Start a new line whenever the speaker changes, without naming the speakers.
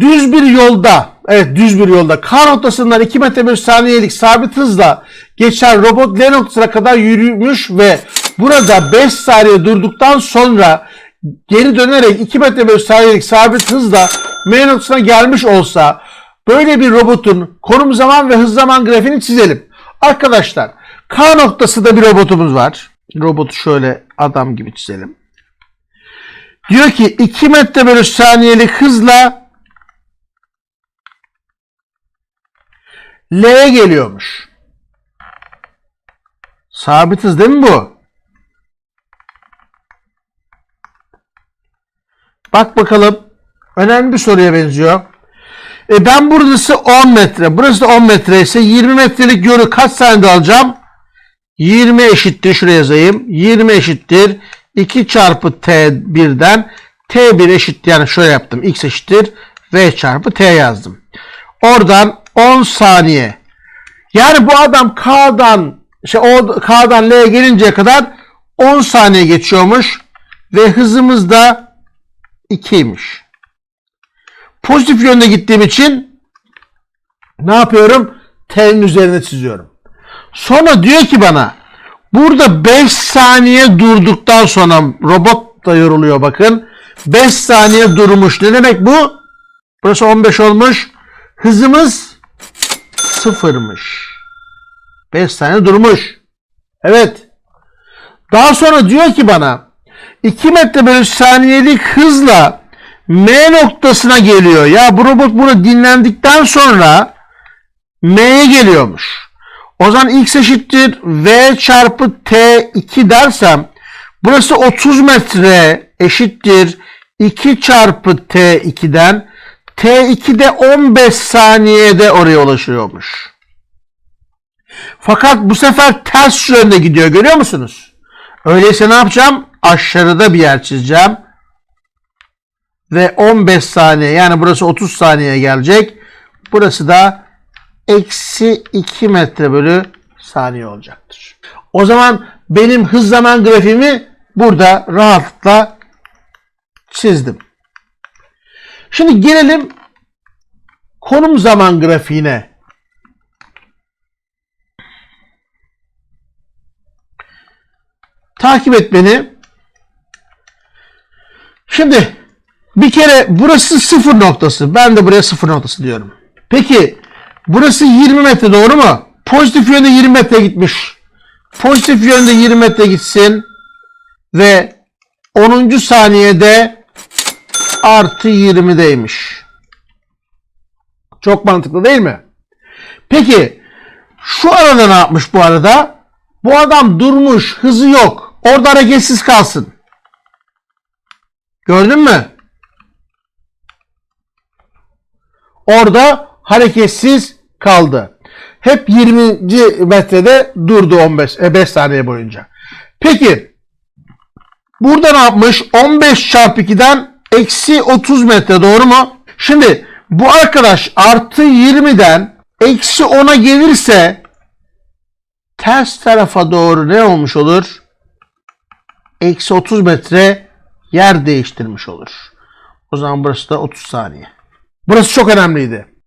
düz bir yolda, evet düz bir yolda K noktasından 2 metre bölü saniyelik sabit hızla geçen robot L noktasına kadar yürümüş ve burada 5 saniye durduktan sonra geri dönerek 2 metre bölü saniyelik sabit hızla M noktasına gelmiş olsa böyle bir robotun konum zaman ve hız zaman grafiğini çizelim. Arkadaşlar K noktası da bir robotumuz var. Robotu şöyle adam gibi çizelim. Diyor ki 2 metre bölü saniyelik hızla L'ye geliyormuş. Sabit hız değil mi bu? Bak bakalım. Önemli bir soruya benziyor. E ben burası 10 metre. Burası da 10 metre ise 20 metrelik yolu kaç saniyede alacağım? 20 eşittir. Şuraya yazayım. 20 eşittir. 2 çarpı t birden t1 eşittir. Yani şöyle yaptım. x eşittir. v çarpı t yazdım. Oradan 10 saniye. Yani bu adam K'dan şey o K'dan L'ye gelinceye kadar 10 saniye geçiyormuş ve hızımız da 2'ymiş. Pozitif yönde gittiğim için ne yapıyorum? T'nin üzerine çiziyorum. Sonra diyor ki bana burada 5 saniye durduktan sonra robot da yoruluyor bakın. 5 saniye durmuş. Ne demek bu? Burası 15 olmuş. Hızımız sıfırmış. 5 saniye durmuş. Evet. Daha sonra diyor ki bana 2 metre bölü saniyelik hızla M noktasına geliyor. Ya bu robot bunu dinlendikten sonra M'ye geliyormuş. O zaman x eşittir v çarpı t2 dersem burası 30 metre eşittir 2 çarpı t2'den t2 de 15 saniyede oraya ulaşıyormuş. Fakat bu sefer ters yönde gidiyor görüyor musunuz? Öyleyse ne yapacağım? Aşağıda bir yer çizeceğim. Ve 15 saniye yani burası 30 saniye gelecek. Burası da eksi 2 metre bölü saniye olacaktır. O zaman benim hız zaman grafiğimi burada rahatlıkla çizdim. Şimdi gelelim konum zaman grafiğine. Takip et beni. Şimdi bir kere burası sıfır noktası. Ben de buraya sıfır noktası diyorum. Peki burası 20 metre doğru mu? Pozitif yönde 20 metre gitmiş. Pozitif yönde 20 metre gitsin. Ve 10. saniyede artı 20'deymiş. Çok mantıklı değil mi? Peki şu arada ne yapmış bu arada? Bu adam durmuş, hızı yok. Orada hareketsiz kalsın. Gördün mü? Orada hareketsiz kaldı. Hep 20. metrede durdu 15 e, 5 saniye boyunca. Peki burada ne yapmış? 15 çarpı 2'den eksi 30 metre doğru mu? Şimdi bu arkadaş artı 20'den eksi 10'a gelirse ters tarafa doğru ne olmuş olur? Eksi 30 metre yer değiştirmiş olur. O zaman burası da 30 saniye. Burası çok önemliydi.